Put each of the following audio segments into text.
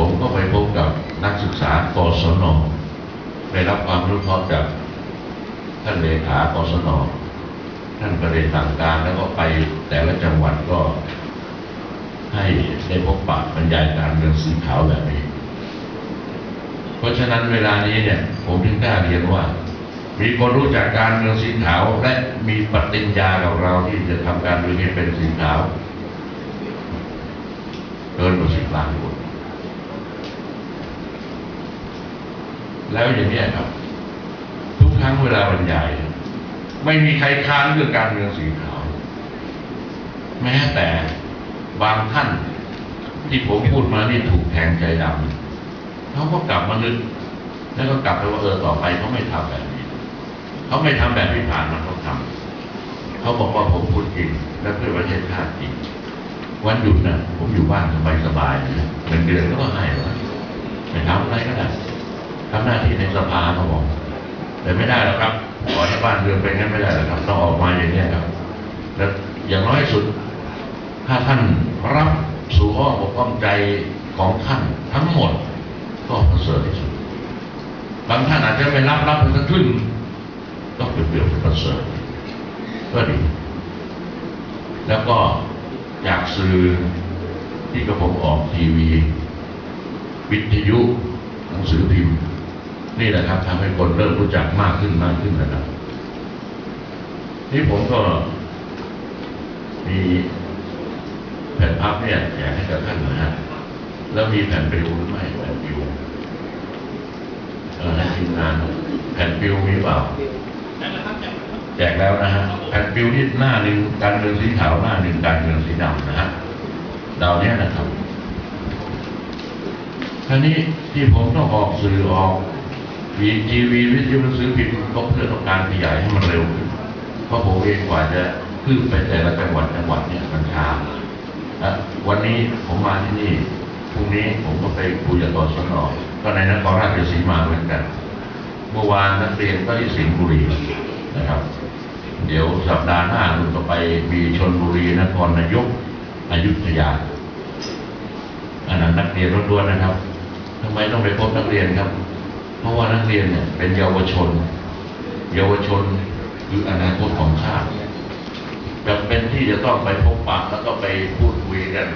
ผมก็ไปพบกับนักศึกษากศนได้รับความรู้พร้อมจากท่านเลขากศนท่านประเด็นต่างการแล้วก็ไปแต่ละจังหวัดก็ ให้ได้พบปะบรรยายการเมืองสีขาวแบบนี้ เพราะฉะนั้นเวลานี้เนี่ย ผมถึงกล้าเรียนว่า มีคนรู้จักการเมืองสีขาวและมีปฏิญญากับเราที่จะทำการเมืองให้เป็นสีขาวเกินกว่าสิบล้านคน แล้วอย่างนี้ครับ ทุกครั้งเวลาบรรยาย ไม่มีใครค้านเรื่องการเมืองสีขาว แม้แต่บางท่านที่ผมพูดมานี่ถูกแทงใจดำเขาก็กลับมานึกแล้วก็กลับไปว่าเออต่อไปเขาไม่ทำแบบนี้เขาไม่ทำแบบที่ผ่านมาเขาทำเขาบอกว่าผมพูดจริง และเพื่อประเทศชาติจริงวันหยุดนะผมอยู่บ้านสบายๆนะเงินเดือนก็ให้แล้วไปทำอะไรก็ได้ ทำหน้าที่ในสภาเขาบอกแต่ไม่ได้หรอกครับขอให้บ้านเรือนเป็นงั้นไม่ได้หรอกครับต้องออกมาอย่างนี้ครับ แล้วอย่างน้อยสุด ถ้าท่านรับสู่อ้อมอกอ้อมใจของท่านทั้งหมด ก็ประเสริฐที่สุดบางท่านอาจจะไม่รับรับไปสักครึ่งก็เปรียบๆเป็นประเสริฐก็ดี แล้วก็จากสื่อที่กระผมออกทีวี วิทยุหนังสือพิมพ์ นี่แหละครับทำให้คนเริ่มรู้จักมากขึ้นมากขึ้นนะครับ นี่ผมก็มีแผ่นพับเนี่ยแจกให้กับท่านนะฮะแล้วมีแผ่นปิวหรือไม่แผ่นปิวเออทีมงานแผ่นปิวมีเปล่า แจกแล้วนะฮะแผ่นปิวที่หน้าหนึ่งการเมืองสีขาวหน้าหนึ่งการเมืองสีดำนะฮะดาวเนี้ยนะครับท่านี้ที่ผมต้องออกสื่อออก วีทีวีวิทยุหนังสือพิมพ์ก็เพื่อต้องการขยายให้มันเร็วขึ้นเพราะผมเองกว่าจะขึ้นไปแต่ละจังหวัดจังหวัดเนี่ยมันช้าวันนี้ผมมาที่นี่พรุ่งนี้ผมก็ไปคุยกับกศนก็ในนครราชสีมาเหมือนกัน เมื่อวานนักเรียนก็ที่สิงห์บุรีนะครับ เดี๋ยวสัปดาห์หน้าเราจะไปมีชนบุรีนครนายกอยุธยาอันนั้นนักเรียนล้วนๆนะครับทำไมต้องไปพบนักเรียนครับ เพราะว่านักเรียนเนี่ยเป็นเยาวชน เยาวชนคืออนาคตของชาติจำเป็นที่จะต้องไปพบปะแล้วก็ไปพูดคุยกัน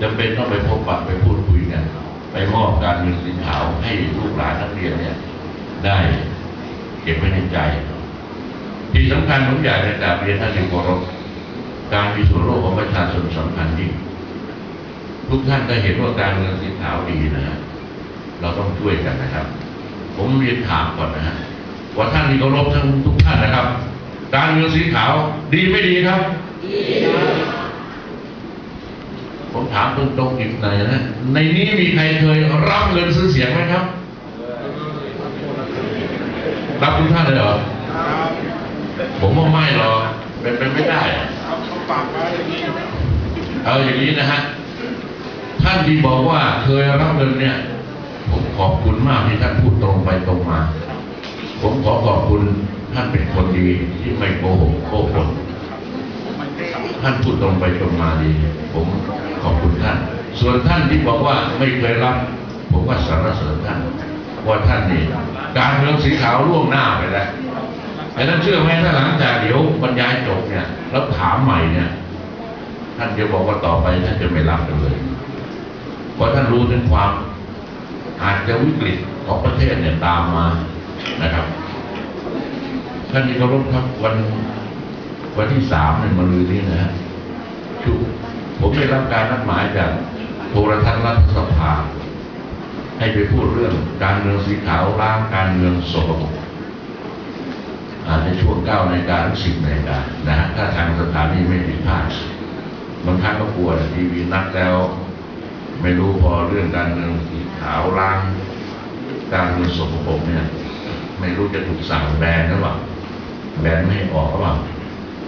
จำเป็นต้องไปพบปะไปพูดคุยกัน ไปมอบการเงินสินขาวให้ลูกหลานนักเรียนเนี่ย ได้เก็บไว้ในใจ ที่สำคัญผมอยากจะกราบเรียนท่านที่เคารพการมีส่วนร่วมของประชาชนสำคัญยิ่ง ทุกท่านก็เห็นว่าการเมืองสีขาวดีนะฮะเราต้องช่วยกันนะครับ ผมเรียนถามก่อนนะฮะว่าท่านที่เคารพทั้งทุกท่านนะครับ การเมืองสีขาวดีไม่ดีครับผมถามตรงๆอีกหน่อยนะในนี้มีใครเคยรับเงินซื้อเสียงไหมครับรับทุกท่านเลยเหรอผมว่าไม่หรอกเป็นไปไม่ได้เอาอย่างนี้นะฮะ ท่านที่บอกว่าเคยรับเงินเนี่ย ผมขอบคุณมากที่ท่านพูดตรงไปตรงมา ผมขอขอบคุณท่านเป็นคนดีที่ไม่โกหกโกหกท่านพูดตรงไปตรงมาดี ผมขอบคุณท่าน ส่วนท่านที่บอกว่าไม่เคยรับ ผมก็สรรเสริญท่านว่าท่านนี่การเมืองสีขาวล่วงหน้าไปแล้วแต่ท่านเชื่อไหมถ้าหลังจากเดี๋ยวบรรยายจบเนี่ยแล้วถามใหม่เนี่ย ท่านจะบอกว่าต่อไปท่านจะไม่รับเลย เพราะท่านรู้ถึงความอาจจะวิกฤตของประเทศเนี่ยตามมานะครับ ท่านที่เคารพครับวันวันที่สามในมะรืนนี้นะฮะชุผมได้รับการนัดหมายจากโทรทัศน์รัฐสภา ให้ไปพูดเรื่องการเมืองสีขาวล้างการเมืองสกปรกอาจในช่วงเก้านาฬิกาถึงสิบนาฬิกานะฮะถ้าทางสถานีไม่ผิดพลาดบางครั้งก็กลัวนะทีวีนัดแล้ว ไม่รู้พอเรื่องการเมืองสีขาวล้างการเมืองสกปรกเนี่ย ไม่รู้จะถูกสั่งแบนหรือเปล่าแบนไม่ออกหรือเปล่า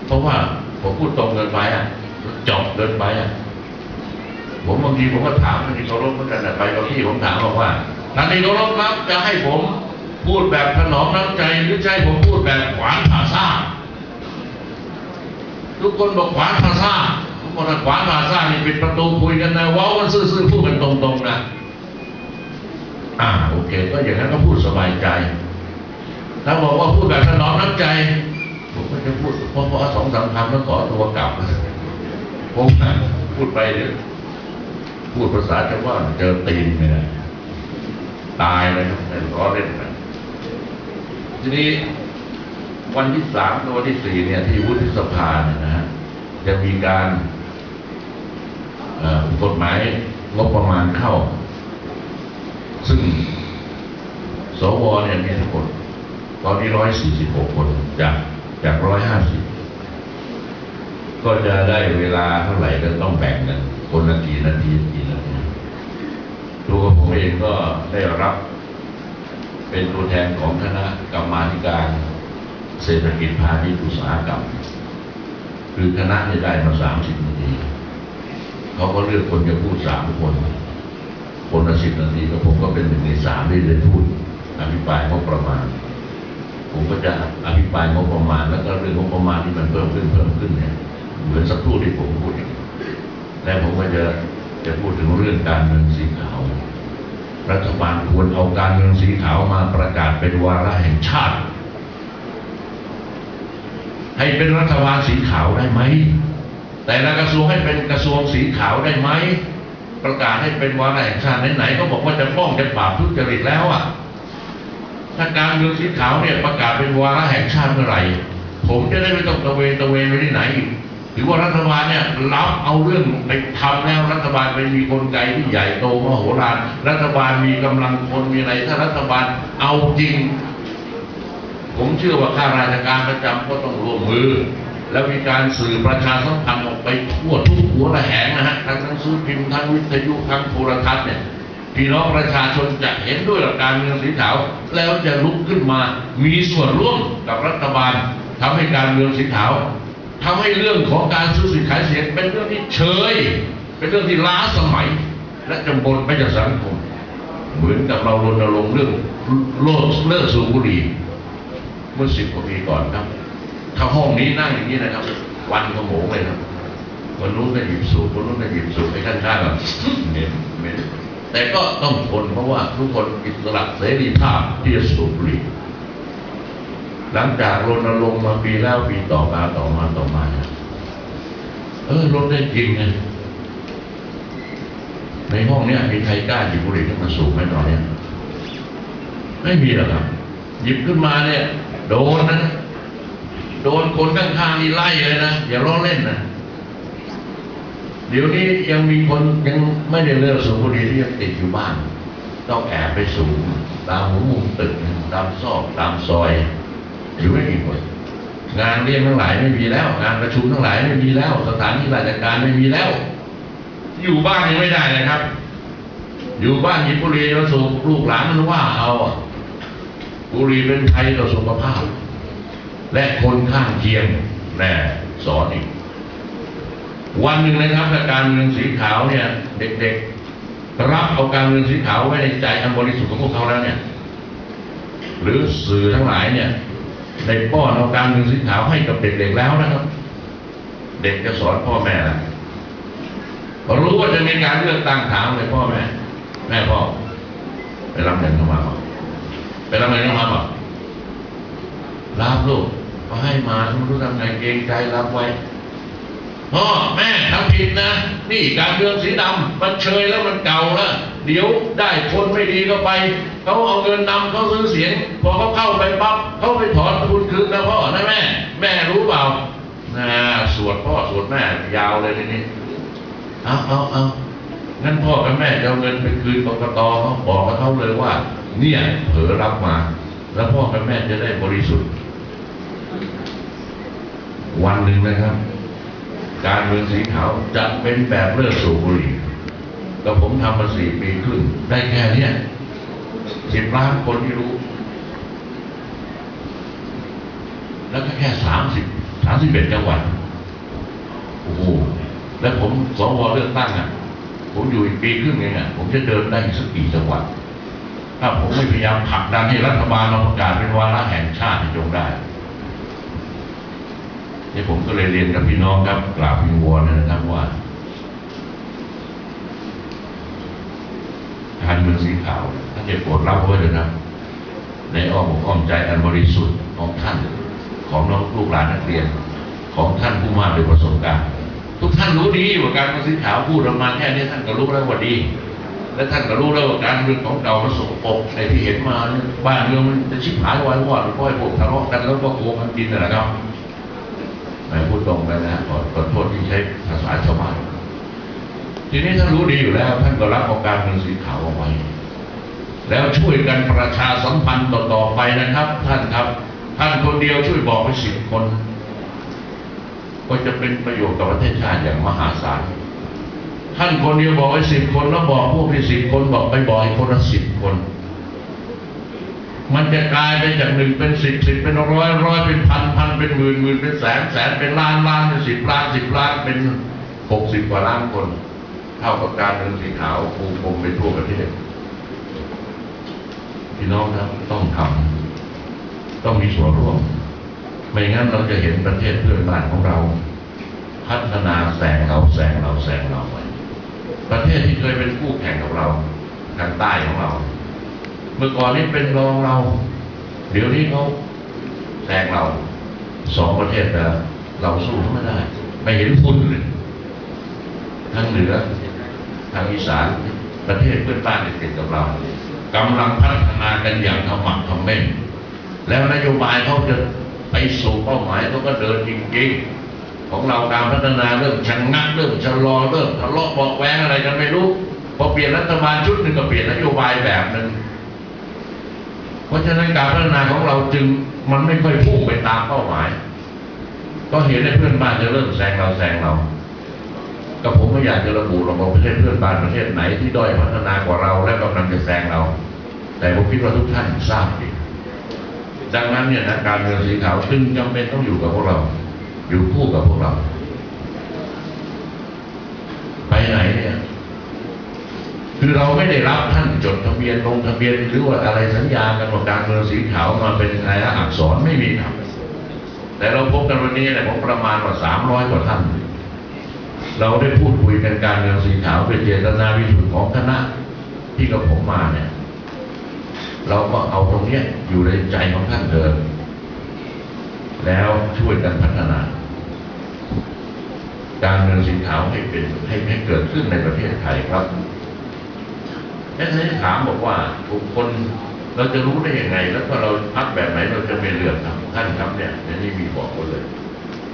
เพราะว่าผมพูดตรงเกินไปอะจบเกินไปอะผมบางทีผมก็ถามท่านที่เคารพเหมือนกันไปกับพี่ผมถามบอกว่าท่านที่เคารพครับจะให้ผมพูดแบบถนอมน้ำใจหรือให้ผมพูดแบบขวานผ่าซ่าทุกคนบอกขวานผ่าซ่า คนขวานมาสร้านี่ปิดประตูคุยกันนะว้ากันซื่อๆพูดกันตรงๆนะอ่าโอเค ก็อย่างนั้นก็พูดสบายใจถ้าบอกว่าพูดแบบถนอมน้ำใจผมก็จะพูดเพราะๆสองสามคำแล้วขอตัวกลับผมพูดไปเดี๋ยพูดภาษาชาวบ้านเจอตีนไม่ได้ตายเลยครับไม่ล้อเล่นนะทีนี้วันที่สามกับวันที่สี่เนี่ยที่วุฒิสภาเนี่ยนะฮะจะมีการ กฎหมายงบประมาณเข้า ซึ่งสวเนี่ยมีทั้งหมดตอนนี้ร้อยสี่สิบหกคนจากจากร้อยห้าสิบก็จะได้เวลาเท่าไหร่ก็ต้องแบ่งกันคนละกี่นาทีกี่นาทีตัวผมเองก็ได้รับเป็นตัวแทนของคณะกรรมาการเศรษฐกิจพาณิชย์อุตสาหกรรม คือคณะที่ได้มาสามสิบนาที เขาก็เลือกคนจะพูดสามคน คนละสิบนาทีก็ผมก็เป็นหนึ่งในสามที่ได้พูดอภิปรายงบประมาณ ผมก็จะอภิปรายงบประมาณ แล้วก็เรื่องงบประมาณที่มันเพิ่มขึ้นเพิ่มขึ้นเนี่ยเหมือนสักครู่ที่ผมพูดอย่างนี้และผมก็จะจะพูดถึงเรื่องการเมืองสีขาว รัฐบาลควรเอาการเมืองสีขาวมาประกาศเป็นวาระแห่งชาติ ให้เป็นรัฐบาลสีขาวได้ไหม แต่ละกระทรวงให้เป็นกระทรวงสีขาวได้ไหมประกาศให้เป็นวาระแห่งชาติไหนๆก็บอกว่าจะป้องจะปราบทุจริตแล้วอะถ้าการเมืองสีขาวเนี่ยประกาศเป็นวาระแห่งชาติเมื่อไหร่ ผมจะได้ไม่ต้องตะเวนตะเวนไปที่ไหนอีกหรือว่ารัฐบาลเนี่ยรับเอาเรื่องไปทำแล้วรัฐบาลไปมีกลไกที่ใหญ่โตมโหฬารรัฐบาลมีกำลังคนมีอะไร ถ้ารัฐบาลเอาจริง ผมเชื่อว่าข้าราชการประจำก็ต้องร่วมมือ แล้วมีการสื่อประชาสัมพันธ์ออกไปทั่วทุกหัวระแหงนะฮะทั้งหนังสือพิมพ์ทั้งวิทยุทั้งโทรทัศน์เนี่ยพี่น้องประชาชนจะเห็นด้วยกับการเมืองสีขาวแล้วจะลุกขึ้นมามีส่วนร่วมกับรัฐบาลทำให้การเมืองสีขาวทำให้เรื่องของการซื้อสินขายเสียงเป็นเรื่องที่เฉย เป็นเรื่องที่ล้าสมัย และจำบนไปจากสังคมเหมือนกับเรารณรงค์เรื่องโลกเลิกสูบบุหรี่เมื่อสิบกว่าปีก่อนครับ ถ้าห้องนี้นั่งอย่างนี้นะครับ วันขโมงเลยครับคนนู้นก็หยิบสูบคนนู้นก็หยิบสูบไปข้างๆแบบเหม็นเหม็นแต่ก็ต้องทนเพราะว่าทุกคนอิสระเสรีภาพที่จะสูบบุหรี่หลังจากรณรงค์มาปีแล้วปีต่อมาต่อมาต่อมาเนี่ยเออลดได้จริงไงในห้องเนี้ยมีใครกล้าหยิบบุหรี่ขึ้นมาสูบไหมตอนเนี้ยไม่มีหรอกครับ หยิบขึ้นมาเนี่ย โดนนะ โดนคนข้างๆนี่ไล่เลยนะ อย่าล้อเล่นนะ เดี๋ยวนี้ยังมีคนยังไม่ได้เลิกสูบบุหรี่ที่ยังติดอยู่บ้าน ต้องแอบไปสูบตามหัวมุมตึกตามซอกตามซอยอยู่ไม่กี่คนงานเรียนทั้งหลายไม่มีแล้ว งานประชุมทั้งหลายไม่มีแล้ว สถานที่ราชการไม่มีแล้ว อยู่บ้านยังไม่ได้เลยครับ อยู่บ้านหยิบบุหรี่มาสูบลูกหลานมันว่าเอาบุหรี่เป็นภัยต่อสุขภาพ และคนข้างเคียงแน่สอนอีก วันหนึ่งนะครับาการเมืองสีขาวเนี่ย เด็กๆ รับเอาการเมืองสีขาวไว้ในใจอันบริสุทธิ์ของพวกเขาแล้วเนี่ย หรือสื่อทั้งหลายเนี่ยได้ป้อนเอาการเมืองสีขาวให้กับเด็กๆแล้วนะครับ เด็กจะสอนพ่อแม่ละพอรู้ว่าจะมีการเลือกตั้งถามเลยพ่อแม่ แม่พ่อไปรับเงินเข้ามาเปล่าไปรับเงินเข้ามาบอกรับลูก เขาให้มาไม่รู้ทำไงเกรงใจรับไว้พ่อแม่ทำผิดนะ นี่การเมืองสีดำมันเชยแล้วมันเก่าแล้วเดี๋ยวได้คนไม่ดีเข้าไปเขาเอาเงินนำเขาซื้อเสียง พอเขาเข้าไปปั๊บเขาไปถอนทุนคืนนะพ่อนะแม่ แม่รู้เปล่านะสวดพ่อสวดแม่ยาวเลยทีนี้เอาเอาเอางั้นพ่อกับแม่จะเอาเงินไปคืนกกตเขาบอกกับเขาเลยว่า เนี่ยเผลอรับมา แล้วพ่อกับแม่จะได้บริสุทธิ์ วันหนึ่งนะครับ การเมืองสีขาวจะเป็นแบบเลิกสูบบุหรี่แล้วผมทำมาสี่ปีครึ่งได้แค่เนี้ยสิบล้านคนที่รู้ แล้วก็แค่สามสิบสามสิบเอ็ดจังหวัดโอ้โหแล้วผมสวเลือกตั้งอะ ผมอยู่อีกปีครึ่งเองอะผมจะเดินได้สักกี่จังหวัด ถ้าผมไม่พยายามผลักดันให้รัฐบาลเราประกาศเป็นวาระแห่งชาติจงได้ นี่ผมก็เลยเรียนกับพี่น้องครับกราบพิงวอนนะครับว่า การเมืองสีขาวท่านจะโปรดรับไว้เลยนะในอ้อมอกอ้อมใจอันบริสุทธิ์ของท่านของน้องลูกหลานนักเรียน ของท่านผู้มากด้วยประสบการณ์ ทุกท่านรู้ดีว่าการเมืองสีขาวพูดออกมาแค่นี้ท่านก็รู้แล้วว่าดี และท่านก็รู้แล้วว่าการเมืองของเรามันสกปกในที่เห็นมาบ้านเมืองมันจะชิบหายวายวอดเพราะพวกทะเลาะกันแล้วก็โกงกันกินนะครับ พูดตรงไปนะขอขอโทษที่ใช้ภาษาชาวบ้านทีนี้ท่านรู้ดีอยู่แล้ว ท่านก็รับเอาการเมืองสีขาวเอาไว้แล้วช่วยกันประชาสัมพันธ์ต่อๆไปนะครับ ท่านครับ ท่านคนเดียวช่วยบอกไปสิบคน ก็จะเป็นประโยชน์กับประเทศชาติอย่างมหาศาลท่านคนเดียวบอกไว้สิบคนแล้วบอกพวกที่สิบคนบอกไปบอกอีกคนละสิบคน มันจะกลายไปจากหนึ่งเป็นสิบสิบเป็นร้อยร้อยเป็นพันพันเป็นหมื่นหมื่นเป็นแสนแสนเป็นล้านล้านเป็นสิบล้านสิบล้านเป็นหกสิบกว่าล้านคน เท่ากับการเมืองสีขาวปูพรมไปทั่วประเทศพี่น้องครับต้องทำต้องมีส่วนร่วม ไม่งั้นเราจะเห็นประเทศเพื่อนบ้านของเรา พัฒนาแซงเราแซงเราแซงเราไปประเทศที่เคยเป็นคู่แข่งกับเราทางใต้ของเรา เมื่อก่อนนี้เป็นรองเรา เดี๋ยวนี้เขาแซงเราสองประเทศแต่เราสู้เขาไม่ได้ ไม่เห็นฝุ่นเลยทางเหนือทางอีสานประเทศเพื่อนบ้านติดกับเรากำลังพัฒนากันอย่างขมักขม้นแล้วนโยบายเขาจะไปสู่เป้าหมายเขาก็เดินจริงๆ ของเราการพัฒนาเริ่มชะงักเริ่มชะลอเริ่มทะเลาะเบอกแว้งอะไรกันไม่รู้พอเปลี่ยนรัฐบาลชุดหนึ่งก็เปลี่ยนนโยบายแบบหนึ่ง ราะฉะนั้นการพัฒนาของเราจึงมันไม่ค่อยพุ่งไปตามเป้าหมาย ก็เห็นในเพื่อนบ้านจะเริ่มแซงเราแซงเราก็ผมไม่อยากจะระบุหรอกว่าประเทศเพื่อนบ้านประเทศไหนที่ด้อยพัฒนากว่าเรา และกำลังจะแซงเรา แต่ผมคิดว่าทุกท่านทราบดีดังนั้นเนี่ยนะการเมืองสีขาวจึงจำเป็นต้องอยู่กับพวกเรา อยู่คู่กับพวกเรา ไปไหนเนี่ย คือเราไม่ได้รับท่านจดทะเบียนลงทะเบียนหรือว่าอะไรสัญญากันว่าการเมืองสีขาวมาเป็นอะไรนะอักษรไม่มีครับ แต่เราพบกันวันนี้เนี่ยผมประมาณกว่าสามร้อยกว่าท่าน เราได้พูดคุยกันการเมืองสีขาวเป็นเจตนาวิสุทธิของคณะที่กับผมมาเนี่ย เราก็เอาตรงเนี้ยอยู่ในใจของท่านเดิมแล้วช่วยกันพัฒนาการเมืองสีขาวให้เป็นให้ให้เกิดขึ้นในประเทศไทยครับ แล้วท่านถามบอกว่าบุคคลเราจะรู้ได้ยังไง แล้วก็เราพักแบบไหนเราจะไม่เลือกครับท่านครับเนี่ยในนี้มีบอกไว้เลย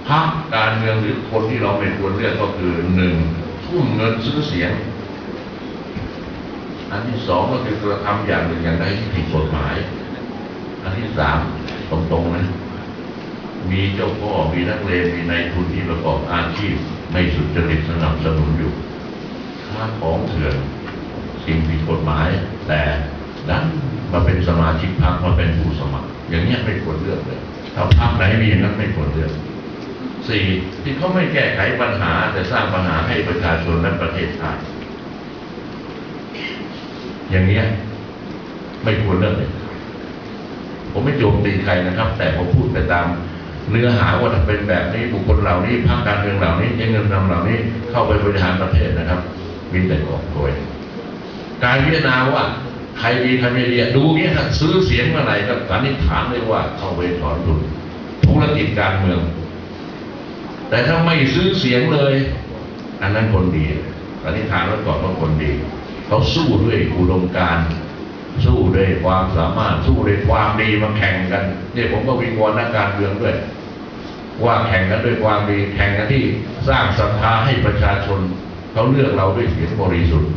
พรรคการเมืองหรือคนที่เราไม่ควรเลือกก็คือหนึ่งทุ่มเงินซื้อเสียง อันที่สองก็คือกระทำอย่างหนึ่งอย่างใดที่ผิดกฎหมาย อันที่สามตรงๆนะมีเจ้าพ่อมีนักเลงมีนายทุนที่ประกอบอาชีพไม่สุจริตสนับสนุนอยู่ค้าของเถื่อน สิ่งผิดกฎหมาย แต่ดันมาเป็นสมาชิกพรรคมาเป็นผู้สมัคร อย่างนี้ไม่ควรเลือกเลยถ้าพรรคไหนมีอย่างนั้นไม่ควรเลือกสี่ที่เขาไม่แก้ไขปัญหา แต่สร้างปัญหาให้ประชาชนและประเทศชาติอย่างนี้ไม่ควรเลิกเลยผมไม่โจมตีใครนะครับ แต่ผมพูดไปตามเนื้อหาว่าถ้าเป็นแบบนี้บุคคลเหล่านี้พรรคการเมืองเหล่านี้เงินนำเหล่านี้เข้าไปบริหารประเทศนะครับ มีแต่กอบโกย การพิจารณาว่าใครดีใครไม่ดีดูเงี้ยถ้าซื้อเสียงเมื่อไหร่ก็สันนิษฐานเลยว่าเข้าไปถอนทุนธุรกิจการเมือง แต่ถ้าไม่ซื้อเสียงเลย อันนั้นคนดีสันนิษฐานไว้ก่อนว่าคนดีเขาสู้ด้วยอุดมการสู้ด้วยความสามารถสู้ด้วยความดีมาแข่งกันเนี่ยผมก็วิงวอนนักการเมืองด้วย ว่าแข่งกันด้วยความดีแข่งกันที่สร้างศรัทธาให้ประชาชนเขาเลือกเราด้วยเสียงบริสุทธิ์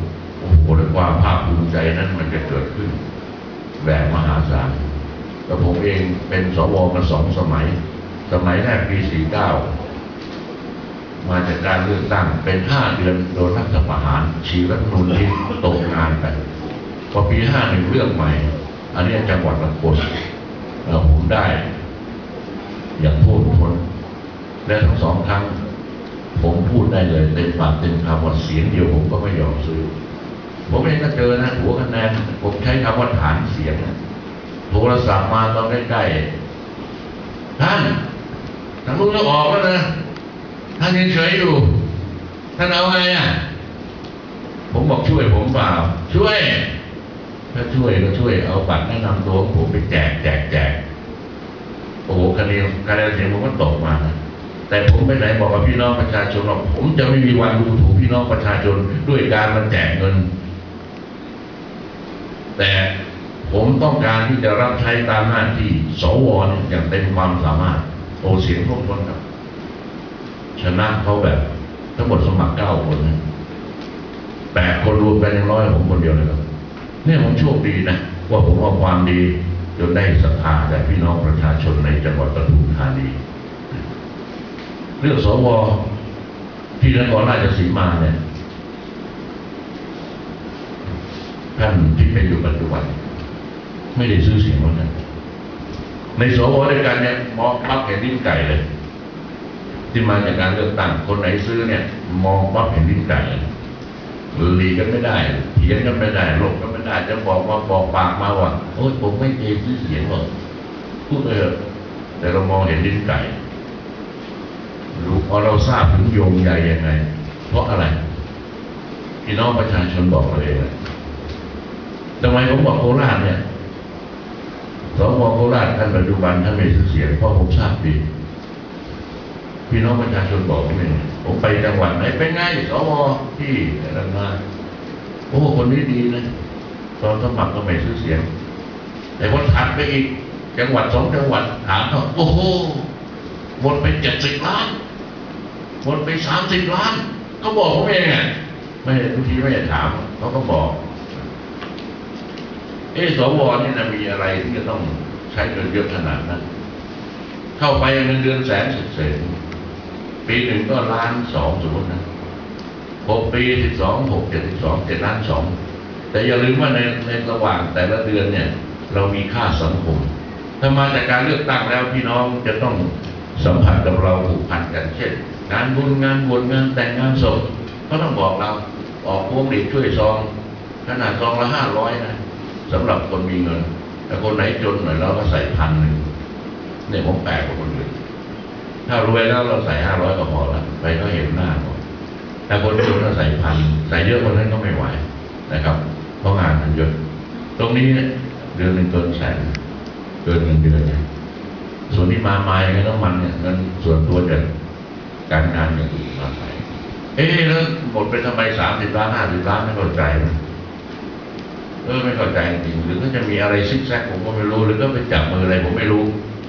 โอ้โหแลความภาคภูมิใจนั้นมันจะเกิดขึ้นแบบมหาศาลแล้วผมเองเป็นสวมาสองสมัย สมัยแรกปี 49 มาจากการเลือกตั้งเป็นห้าเดือนโดนรัฐประหารชีรัฐนูนที่ตกงานไปพอปีห้าหนึ่งเลือกใหม่ อันนี้จังหวัดลำพูนเราผมได้ อย่างโทษทนและทั้งสองครั้ง ผมพูดได้เลยเต็มปากเต็มคำว่าเสียงเดียวผมก็ไม่ยอมซื้อ ผมเองก็เจอนะหัวคะแนนผมใช้คำว่าฐานเสียง โทรศัพท์มาตอนใกล้ๆท่านทางนู้นก็ออกแล้วนะท่านยังเฉยอยู่ท่านเอาไงอะ ผมบอกช่วยผมเปล่า ช่วย ถ้าช่วยก็ช่วยเอาบัตรแนะนำตัวของผมไปแจกแจกแจกโอ้โหคะแนนคะแนนเสียงผมก็ตกมานะแต่ผมไปไหนบอกกับพี่น้องประชาชนว่าผมจะไม่มีวันดูถูกพี่น้องประชาชนด้วยการมาแจกเงิน แต่ผมต้องการที่จะรับใช้ตามหน้าที่สวอย่างเต็มความสามารถโอเสียงทุกคนครับ ชนะเขาแบบ ทั้งหมดสมัครเก้าคนนะแปดคนรวมกันยังร้อยผมคนเดียวเลยครับเนี่ยผมโชคดีนะ ว่าผมเอาความดีจนได้ศรัทธาจากพี่น้องประชาชนในจังหวัดปทุมธานีเรื่องสวที่นครราชสีมาเนี่ย ท่านที่เป็นอยู่ปัจจุบัน ไม่ได้ซื้อเสียงวันนั้นในสวด้วยกันเนี่ยมองมักเห็นดิ้นไก่เลย ที่มาจากการเลือกตั้งคนไหนซื้อเนี่ย มองปั๊บเห็นดิ้นไก่เลยหลีกันไม่ได้เถียงกันไม่ได้หลบกันไม่ได้ จะบอกว่าบอกปากมาว่าโอ๊ยผมไม่เคยซื้อเสียงหรอกพูดเถอะแต่เรามองเห็นดิ้นไก่รู้พอเราทราบถึงโยงใยยังไง เพราะอะไรพี่น้องประชาชนบอกเราเองอะ ทำไมผมบอกโคราชเนี่ยสวโคราชท่านปัจจุบันท่านไม่ซื้อเสียงเพราะผมทราบดีพี่น้องประชาชนบอกผมเองผมไปจังหวัดไหนเป็นไงสวที่อะไรมาโอ้คนนี้ดีนะตอนสมัครก็ไม่ซื้อเสียง แต่พอถัดไปอีก จังหวัดสองจังหวัดถามเขาโอ้โหหมดไปเจ็ดสิบล้านหมดไปสามสิบล้าน ก็บอกผมเองอะไม่บางทีไม่ได้ถามเขาก็บอก เอสวนี่นะมีอะไรที่จะต้องใช้เงินเยอะขนาดนั้น เข้าไปเงินเดือนแสนสุดเศษปีหนึ่งก็ล้านสองสมมตินะหกปีสิบสองหกเจ็ดสิบสองเจ็ดล้านสองแต่อย่าลืมว่าในในระหว่างแต่ละเดือนเนี่ย เรามีค่าสังคม ถ้ามาจากการเลือกตั้งแล้วพี่น้องจะต้องสัมผัสกับเราผูกพันกันเช่นงานบุญงานบวชงานแต่งงานศพก็ต้องบอกเราออกพวงหลีดช่วยซอง ขนาดซองละห้าร้อยนะ สำหรับคนมีเงิน แต่คนไหนจนหน่อยเราก็ใส่พันหนึ่งเนี่ยผมแปลกกว่าคนอื่นถ้ารวยแล้วเราใส่ห้าร้อยก็พอละไปก็เห็นหน้าหมดแต่คนจนเราใส่พันใส่เยอะคนนั้นก็ไม่ไหวนะครับ เพราะงานมันเยอะ ตรงนี้เดือนหนึ่งเกินแสนเกินเงินเดือนเนี่ยส่วนที่มาไม้เงินน้ำมันเนี่ยเงินส่วนตัวจากการงานอย่างอื่นมาใส่เอ๊ะแล้วหมดไปทำไมสามสิบล้านห้าสิบล้านไม่เข้าใจนะ เออไม่เข้าใจจริงหรือก็จะมีอะไรซิกแซกผมก็ไม่รู้หรือก็ไปจับมืออะไรผมไม่รู้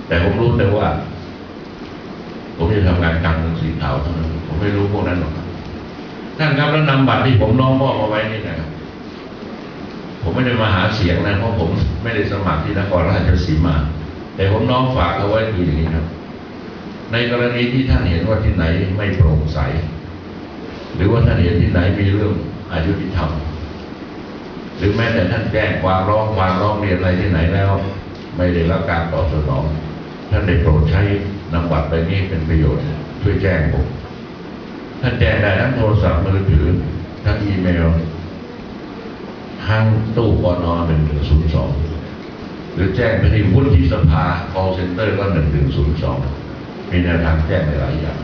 แต่ผมรู้แต่ว่า ผมจะทำงานการเมืองสีขาวเท่านั้นผมไม่รู้พวกนั้นหรอกท่านครับแล้วนำบัตรที่ผมน้องมอบมาไว้นี่นะครับผมไม่ได้มาหาเสียงนะเพราะผมไม่ได้สมัครที่นครราชสีมา แต่ผมน้องฝากเอาไว้คืออย่างนี้ครับ ในกรณีที่ท่านเห็นว่าที่ไหนไม่โปร่งใส หรือว่าท่านเห็นที่ไหนมีเรื่องอายุติธรรม หรือแม้แต่ท่านแจ้งความร้องความร้องเรียนอะไรที่ไหนแล้ว ไม่ได้รับการตอบสนอง ท่านได้โปรดใช้นำบัตรไปนี้เป็นประโยชน์ช่วยแจ้งผมท่านแจ้งได้ทั้งโทรศัพท์มือถือทั้งอีเมลทั้งตู้ปนหนึ่งถึงศูนย์สองหรือแจ้งไปที่วุฒิสภา call center ก็หนึ่งถึงศูนย์สองมีแนวทางแจ้งในหลายอย่าง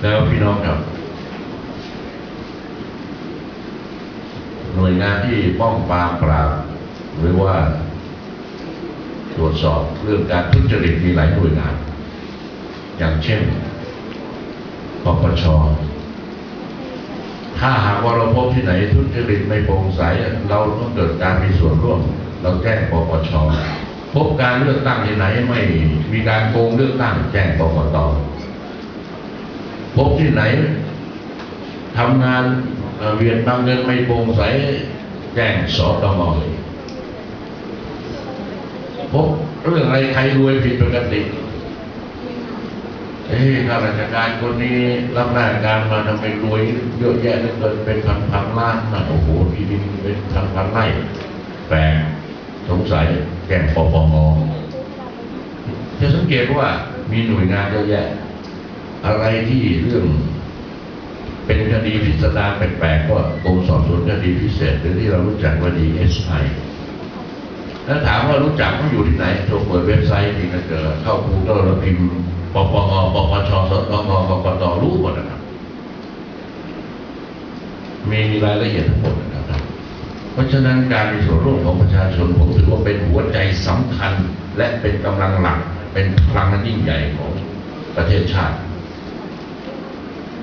แล้วพี่น้องครับ หน่วยงานที่ป้องปรามปราบหรือว่า ตรวจสอบเรื่องการทุจริตมีหลายหน่วยงาน อย่างเช่นปปชถ้าหากว่าเราพบที่ไหนทุจริตไม่โปร่งใสเราต้องเกิดการมีส่วนร่วม เราแจ้งปปชพบการเลือกตั้งที่ไหนไม่มีการโกงเลือกตั้งแจ้งกกตพบที่ไหนทำงาน เอ่อเวียนบางเงินไม่โปร่งใสแจ้งสตงพบเรื่องอะไรใครรวยผิดปกติเอ้ข้าราชการคนนี้รับราชการมาทำไมรวยเยอะแยะเหลือเกินเป็นพันพันๆล้านนะโอ้โหที่ดินเป็นพันพันไร่แปลกสงสัยแจ้งปปงจะสังเกตว่ามีหน่วยงานเยอะแยะ อะไรที่เรื่อง เป็นคดีพิสดารแปลกๆก็กรมสอบสวนคดีพิเศษหรือที่เรารู้จักว่า DSI แล้วถามว่ารู้จักเขาอยู่ที่ไหนโทรเปิดเว็บไซต์นี่ก็เจอเข้า Google แล้วพิมพ์ปปงปปชสตงกกตรู้หมดนะครับ มีรายละเอียดทั้งหมดนะครับ เพราะฉะนั้นการมีส่วนร่วมของประชาชนผมถือว่าเป็นหัวใจสำคัญ และเป็นกำลังหลัก เป็นพลังนยิ่งใหญ่ของประเทศชาติ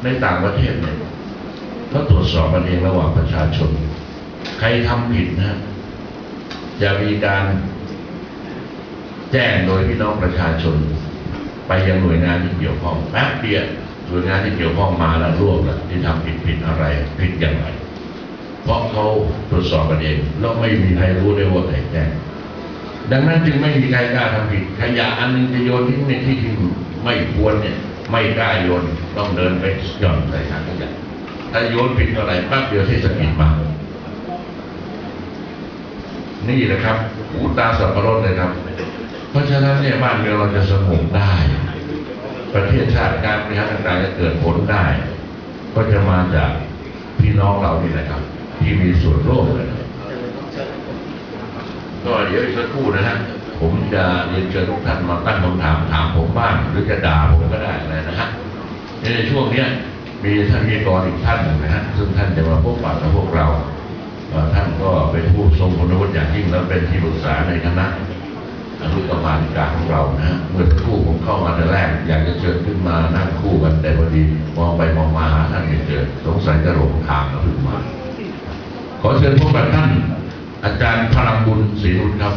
ในต่างประเทศเนี่ยก็ตรวจสอบกันเองระหว่างประชาชน ใครทำผิดนะจะมีการแจ้งโดยพี่น้องประชาชน ไปยังหน่วยงานที่เกี่ยวข้องแป๊บเดียวหน่วยงานที่เกี่ยวข้องมาแล้วร่วมแล้วที่ทำผิดผิดอะไรผิดอย่างไร เพราะเขาตรวจสอบกันเองแล้วไม่มีใครรู้ได้ว่าใครแจ้งดังนั้นจึงไม่มีใครกล้าทำผิดขยะอันนึงจะโยนทิ้งในที่ที่ไม่ควรเนี่ย ไม่กล้าโยนต้องเดินไปหย่อนใส่ถังขยะถ้าโยนผิดอะไรแป๊บเดียวเทศกิจมานี่แหละครับหูตาสับปะรดเลยครับ เพราะฉะนั้นเนี่ยบ้านเมืองเราจะสงบได้ ประเทศชาติการบริหารต่างๆจะเกิดผลได้ ก็จะมาจากพี่น้องเรานี่แหละครับ ที่มีส่วนร่วมกันก็เดี๋ยวอีกสักครู่นะฮะ ผมจะเรียนเชิญทุกท่านมาตั้งคำถามถามผมบ้างหรือจะด่าผมก็ได้อะไรนะฮะในช่วงเนี้ยมีท่านมีกรอีกท่านหนึ่งนะฮะซึ่งท่านจะมาพบปะกับพวกเราท่านก็เป็นผู้ทรงคุณวุฒิอย่างยิ่งแล้วเป็นที่ปรึกษาในคณะอนุกรรมาธิการของเรานะฮะเมื่อคู่ผมเข้ามาแต่แรก อยากจะเชิญขึ้นมานั่งคู่กันแต่พอดีมองไปมองมาหาท่านไม่เจอสงสัยจะหลงทางขึ้นมา ขอเชิญพบกับท่านอาจารย์พลังบุญศรีนุชครับ